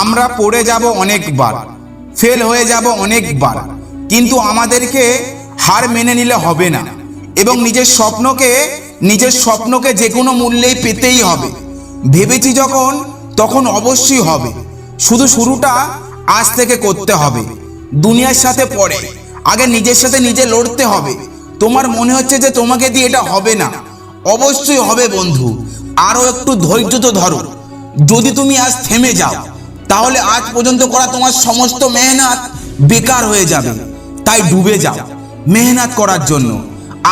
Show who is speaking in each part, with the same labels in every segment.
Speaker 1: আমরা পড়ে যাব অনেকবার ফেল হয়ে যাব অনেকবার, কিন্তু আমাদেরকে হার মেনে নিলে হবে না। এবং নিজের স্বপ্নকে নিজের স্বপ্নকে যে কোনো মূল্যেই পেতেই হবে। ভেবেছি যখন, তখন অবশ্যই হবে। শুধু শুরুটা আজ থেকে করতে হবে। দুনিয়ার সাথে পড়ে, আগে নিজের সাথে নিজে লড়তে হবে। তোমার মনে হচ্ছে যে তোমাকে দিয়ে এটা হবে না। অবশ্যই হবে বন্ধু। আরও একটু ধৈর্য তো ধরো। যদি তুমি আজ থেমে যাও তাহলে আজ পর্যন্ত করা তোমার সমস্ত মেহনত বেকার হয়ে যাবে। তাই ডুবে যাও। মেহনত করার জন্য।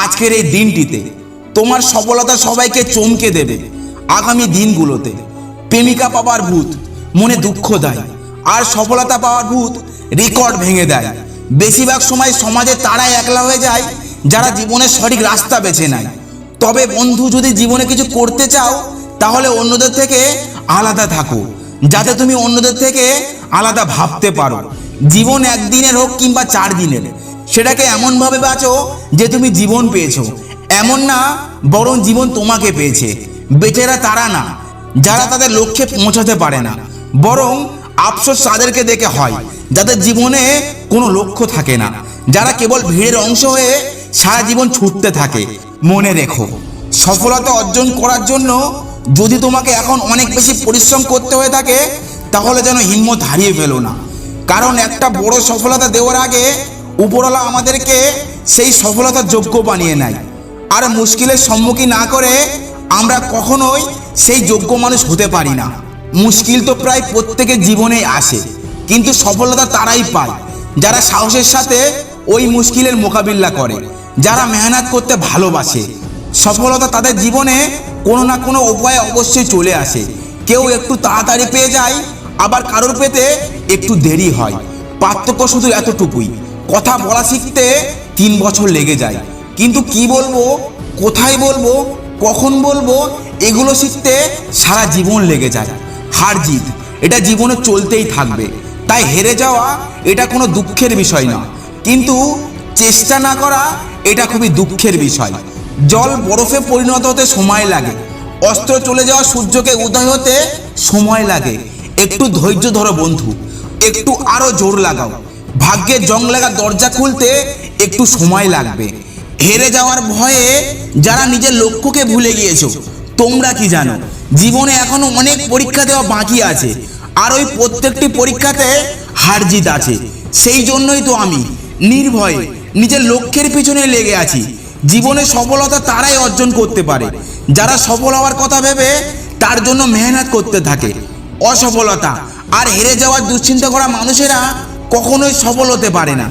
Speaker 1: আজকের এই দিনটিতে তোমার সফলতা সবাইকে চমকে দেবে আগামী দিনগুলোতে। প্রেমিকা পাওয়ার ভূত মনে দুঃখ দেয়, আর সফলতা পাওয়ার ভূত রেকর্ড ভেঙে দেয়। বেশিরভাগ সময় সমাজে তারাই একলা হয়ে যায়, যারা জীবনের সঠিক রাস্তা বেছে নেয়। তবে বন্ধু যদি জীবনে কিছু করতে চাও, তাহলে অন্যদের থেকে আলাদা থাকো। যাতে তুমি অন্যদের থেকে আলাদা ভাবতে পারো। জীবন একদিনের হোক কিংবা চার দিনের। সেটাকে এমনভাবে বাঁচো যে তুমি জীবন পেয়েছ। এমন না, বরং জীবন তোমাকে পেয়েছে। বেচারা তারা না, যারা তাদের লক্ষ্যে পৌঁছাতে পারে না। বরং আফসোস তাদেরকে দেখে হয়, যাদের জীবনে কোনো লক্ষ্য থাকে না। যারা কেবল ভিড়ের অংশ হয়ে সারা জীবন ছুটতে থাকে। মনে রেখো, সফলতা অর্জন করার জন্য যদি তোমাকে এখন অনেক বেশি পরিশ্রম করতে হয়ে থাকে, তাহলে যেন হিম্মত হারিয়ে ফেলো না। কারণ একটা বড় সফলতা দেওয়ার আগে উপরওয়ালা আমাদেরকে সেই সফলতার যোগ্য বানিয়ে নেয়। আর মুশকিলের সম্মুখীন না করে আমরা কখনোই সেই যোগ্য মানুষ হতে পারি না। মুশকিল তো প্রায় প্রত্যেকের জীবনেই আসে, কিন্তু সফলতা তারাই পায়, যারা সাহসের সাথে ওই মুশকিলের মোকাবিলা করে, যারা মেহনত করতে ভালোবাসে। সফলতা তাদের জীবনে কোনো না কোনো উপায়ে অবশ্যই চলে আসে। কেউ একটু তাড়াতাড়ি পেয়ে যায়, আবার কারোর পেতে একটু দেরি হয়। পার্থক্য শুধু এতটুকুই, কথা বলা শিখতে তিন বছর লেগে যায়। কিন্তু কি বলব, কোথায় বলব, কখন বলব, এগুলো শিখতে সারা জীবন লেগে যায়। হার জিত, এটা জীবনে চলতেই থাকবে। তাই হেরে যাওয়া, এটা কোনো দুঃখের বিষয় না। কিন্তু চেষ্টা না করা, এটা খুবই দুঃখের বিষয়। জল বরফে পরিণত হতে সময় লাগে। অস্ত্র চলে যাওয়া সূর্যকে উদয় হতে সময় লাগে। একটু ধৈর্য ধরো বন্ধু, একটু আরও জোর লাগাও। ভাগ্যের জং লাগা দরজা খুলতে একটু সময় লাগবে। হেরে যাওয়ার ভয়ে যারা নিজের লক্ষ্যকে ভুলে গিয়েছো, তোমরা কি জানো? জীবনে এখনও অনেক পরীক্ষা দেওয়া বাকি আছে, আর ওই প্রত্যেকটি পরীক্ষাতে হার জিত আছে। সেই জন্যই তো আমি নির্ভয়ে নিজের লক্ষ্যের পিছনে লেগে আছি। জীবনে সফলতা তারাই অর্জন করতে পারে। যারা সফল হওয়ার কথা ভেবে তার জন্য মেহনত করতে থাকে। অসফলতা আর হেরে যাওয়ার দুশ্চিন্তা করা মানুষেরা কখনোই সফল হতে পারে না।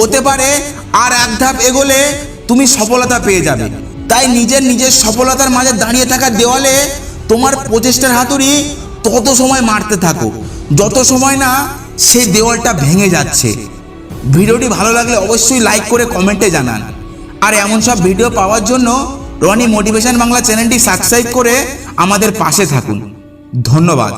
Speaker 1: হতে পারে আর এক ধাপ এগোলে তুমি সফলতা পেয়ে যাবে। তাই নিজের নিজের সফলতার মাঝে দাঁড়িয়ে থাকা দেওয়ালে তোমার প্রচেষ্টার হাতুড়ি তত সময় মারতে থাকো। যত সময় না সেই দেওয়ালটা ভেঙে যাচ্ছে। ভিডিওটি ভালো লাগলে অবশ্যই লাইক করে কমেন্টে জানান। আর এমন সব ভিডিও পাওয়ার জন্য রনি মোটিভেশন বাংলা চ্যানেলটি সাবস্ক্রাইব করে আমাদের পাশে থাকুন। ধন্যবাদ।